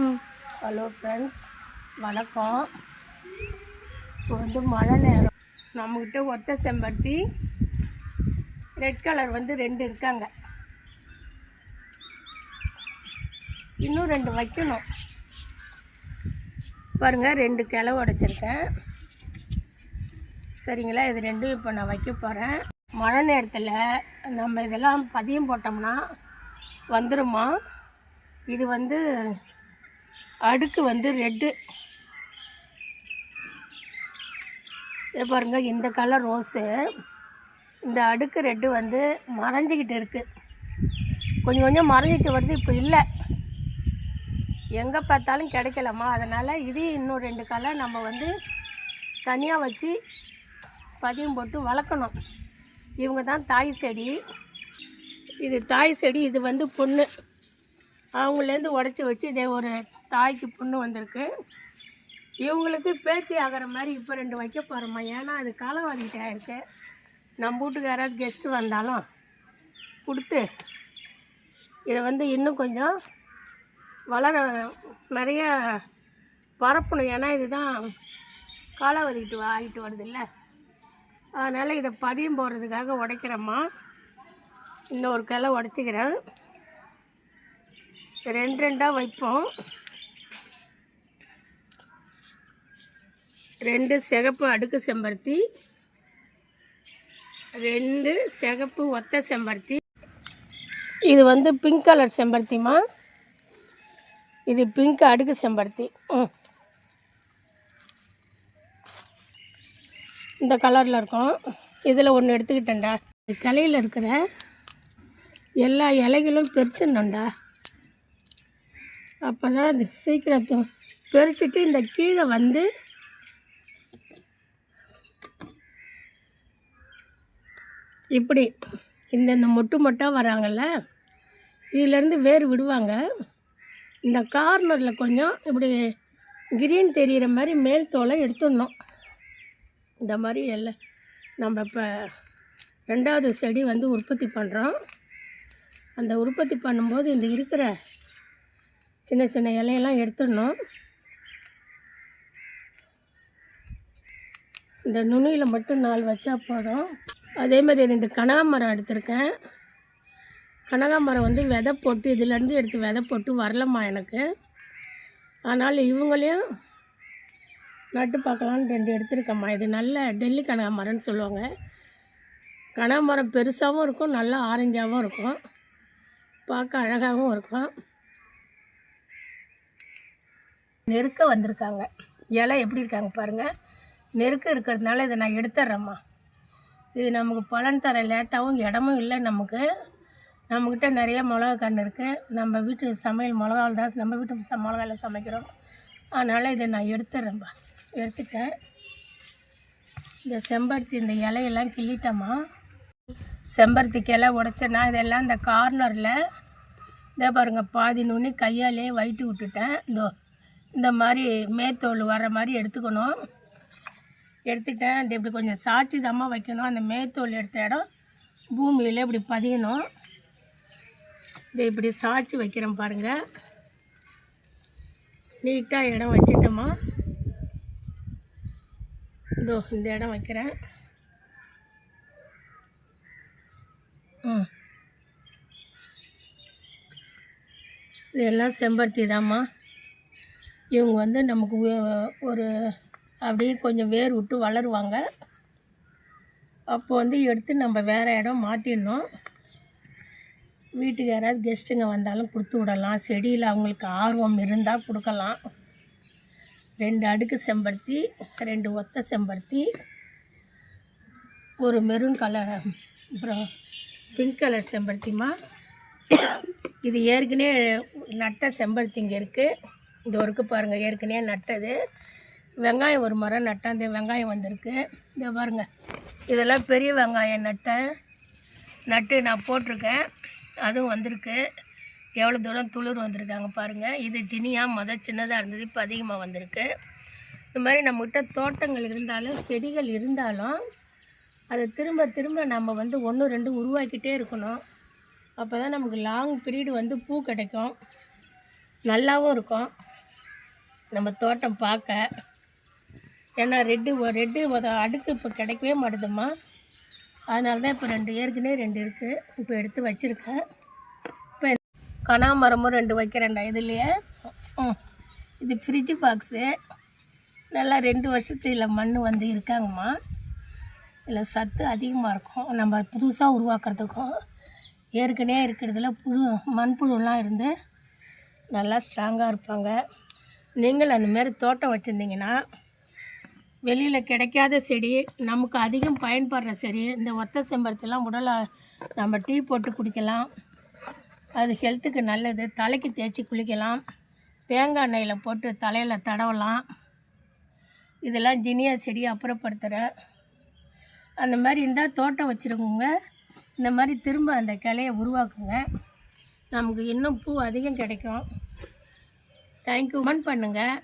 ம். Hello friends வணக்கம். இப்போ வந்து மழை நேரம். நம்மக்கிட்ட ஒத்த செம்பருத்தி ரெட் கலர் வந்து ரெண்டு இருக்காங்க. இன்னும் ரெண்டு வைக்கணும். பாருங்கள் ரெண்டு கிளவு உடைச்சிருக்கேன். சரிங்களா இது ரெண்டும் இப்போ நான் வைக்க போகிறேன் மழை நேரத்தில் நம்ம இதெல்லாம் பதியம் போட்டோம்னா வந்துருமா? இது வந்து அடுக்கு வந்து ரெட்டு. இது பாருங்க இந்த கலர் ரோஸு இந்த அடுக்கு ரெட்டு வந்து மறைஞ்சிக்கிட்டு இருக்குது கொஞ்சம் கொஞ்சம் மறைஞ்சிட்டு வருது இப்போ இல்லை. எங்கே பார்த்தாலும் கிடைக்கலம்மா. அதனால் இது இன்னும் ரெண்டு கலர் நம்ம வந்து தனியாக வச்சு பதியம் போட்டு வளர்க்கணும். இவங்க தான் தாய் செடி. இது தாய் செடி இது வந்து பொண்ணு. அவங்களேருந்து உடச்சி வச்சு இதே ஒரு தாய்க்கு பொண்ணு வந்திருக்கு. இவங்களுக்கு பேத்தி ஆகிற மாதிரி இப்போ ரெண்டு வைக்க போகிறோம்மா ஏன்னா அது காலவாதிக்கிட்டே இருக்கு. நம்ம வீட்டுக்கு யாராவது கெஸ்ட்டு வந்தாலும் கொடுத்து இதை வந்து இன்னும் கொஞ்சம் வளர நிறைய பரப்பணும். ஏன்னா இதுதான் காலாவதிக்கிட்டு ஆகிட்டு வருது இல்லை அதனால் இதை பதியம் போடுறதுக்காக உடைக்கிறேம்மா. இன்னொரு கிளை உடச்சிக்கிறேன். ரெண்டு ரெண்டாக வைப்போம். ரெண்டு சிகப்பு அடுக்கு செம்பருத்தி. ரெண்டு சிகப்பு ஒத்த செம்பருத்தி. இது வந்து பிங்க் கலர் செம்பருத்திமா இது பிங்க் அடுக்கு செம்பருத்தி. இந்த கலரில் இருக்கும். இதில் ஒன்று எடுத்துக்கிட்டேன்டா. இந்த கிளையில் இருக்கிற எல்லா இலைகளும் பிரிச்சிடணும்டா. அப்போ தான் அது சீக்கிரம் பறிச்சிட்டு இந்த கீழே வந்து இப்படி இந்த இந்த மொட்டு மொட்டாக வராங்கல்ல இதிலேருந்து வேர் விடுவாங்க. இந்த கார்னரில் கொஞ்சம் இப்படி கிரீன் தெரிகிற மாதிரி மேல் தோலை எடுத்துடணும். இந்த மாதிரி எல்லாம் நம்ம இப்போ ரெண்டாவது செடி வந்து உற்பத்தி பண்ணுறோம் அந்த உற்பத்தி பண்ணும்போது இந்த இருக்கிற சின்ன சின்ன இலையெல்லாம் எடுத்துடணும். இந்த நுனியில் மட்டும் நாலு வச்சா போதும். அதே மாதிரி ரெண்டு கனகாமரம் எடுத்திருக்கேன். கனகாமரம் வந்து விதை போட்டு இதுலேருந்து எடுத்து விதை போட்டு வரலம்மா எனக்கு. ஆனால் இவங்களையும் நட்டு பார்க்கலான்னு ரெண்டு எடுத்திருக்கேம்மா. இது நல்ல டெல்லி கனகாமரம்னு சொல்லுவாங்க. கனகாமரம் பெருசாகவும் இருக்கும் நல்லா ஆரஞ்சாகவும் இருக்கும். பார்க்க அழகாகவும் இருக்கும். நெருக்க வந்திருக்காங்க. இலை எப்படி இருக்காங்க பாருங்கள் நெருக்க இருக்கிறதுனால இதை நான் எடுத்துட்றேம்மா இது நமக்கு பலன் தர லேட்டாகவும் இடமும் இல்லை நமக்கு. நம்மக்கிட்ட நிறைய மிளகா கன்று இருக்குது நம்ம வீட்டு சமையல் மிளகாவில் தான். நம்ம வீட்டு ச மிளகாவில் சமைக்கிறோம். அதனால் இதை நான் எடுத்துட்றேன்ப்பா எடுத்துட்டேன். இந்த செம்பருத்தி இந்த இலையெல்லாம் கிள்ளிட்டோமா செம்பருத்தி கிளை உடச்சேன்னா இதெல்லாம் இந்த கார்னரில் இதை பாருங்க பாதி நுண்ணி கையாலே வயிட்டு விட்டுட்டேன். இந்த இந்த மாதிரி மேத்தோல் வர மாதிரி எடுத்துக்கணும். எடுத்துட்டேன் இந்த இப்படி கொஞ்சம் சாட்சி தம்மா வைக்கணும். அந்த மேத்தோல் எடுத்த இடம் பூமியில் இப்படி பதியணும். இதை இப்படி சாட்சி வைக்கிறேன் பாருங்கள் நீட்டாக இடம் வச்சிட்டோமா இதோ இந்த இடம் வைக்கிறேன். ம். இதெல்லாம் செம்பருத்தி தாம்மா. இவங்க வந்து நமக்கு ஒரு அப்படியே கொஞ்சம் வேர் விட்டு வளருவாங்க. அப்போ வந்து எடுத்து நம்ம வேறு இடம் மாற்றிடணும் வீட்டுக்கு யாராவது கெஸ்ட்டுங்க வந்தாலும் கொடுத்து விடலாம். செடியில் அவங்களுக்கு ஆர்வம் இருந்தால் கொடுக்கலாம். ரெண்டு அடுக்கு செம்பருத்தி ரெண்டு ஒத்த செம்பருத்தி ஒரு மெரூன் கலர் அப்புறம் பிங்க் கலர் செம்பருத்திமா இது ஏற்கனவே நட்ட செம்பருத்தி இங்கே இருக்குது இந்த ஒருக்கு பாருங்கள் ஏற்கனவே நட்டது. வெங்காயம் ஒரு மரம் நட்டேன். இந்த வெங்காயம் வந்திருக்கு. இந்த பாருங்கள் இதெல்லாம் பெரிய வெங்காயம் நட்டேன். நட்டு நான் போட்டிருக்கேன். அதுவும் வந்திருக்கு. எவ்வளோ தூரம் துளிர் வந்திருக்காங்க பாருங்கள் இது ஜினியாக முத சின்னதாக இருந்தது இப்போ அதிகமாக வந்திருக்கு. இந்த மாதிரி நம்மக்கிட்ட தோட்டங்கள் இருந்தாலும் செடிகள் இருந்தாலும் அதை திரும்ப திரும்ப நம்ம வந்து ஒன்று ரெண்டு உருவாக்கிட்டே இருக்கணும். அப்போ தான் நமக்கு லாங் பீரியட் வந்து பூ கிடைக்கும். நல்லாவும் இருக்கும். நம்ம தோட்டம் பார்க்க. ஏன்னா ரெட்டு ரெட்டு அடுக்கு இப்போ கிடைக்கவே மாட்டுதும்மா. அதனால தான் இப்போ ரெண்டு ஏற்கனவே ரெண்டு இருக்குது இப்போ எடுத்து வச்சுருக்கேன். இப்போ கனாமரமும் ரெண்டு வைக்கிறேன்டா இதுலையே. இது ஃப்ரிட்ஜு பாக்ஸு நல்லா ரெண்டு வருஷத்துல மண் வந்து இருக்காங்கம்மா. இதில் சத்து அதிகமாக இருக்கும். நம்ம புதுசாக உருவாக்குறதுக்கும் ஏற்கனவே இருக்கிறதுல புழு மண்புழுலாம் இருந்து நல்லா ஸ்ட்ராங்காக இருப்பாங்க. நீங்கள் அந்த மாதிரி தோட்டம் வச்சுருந்தீங்கன்னா வெளியில் கிடைக்காத செடி நமக்கு அதிகம் பயன்படுற செடி இந்த ஒத்த செம்பருத்திலாம் உடலை நம்ம டீ போட்டு குடிக்கலாம். அது ஹெல்த்துக்கு நல்லது. தலைக்கு தேய்ச்சி குளிக்கலாம். தேங்காய் எண்ணெயில் போட்டு தலையில் தடவலாம். இதெல்லாம் ஜினியா செடி அப்புறப்படுத்துகிறேன் அந்த மாதிரி இருந்தால் தோட்டம் வச்சுருக்கோங்க இந்த மாதிரி திரும்ப அந்த கிளையை உருவாக்குங்க. நமக்கு இன்னும் பூ அதிகம் கிடைக்கும். தேங்க்யூ கமெண்ட் பண்ணுங்கள்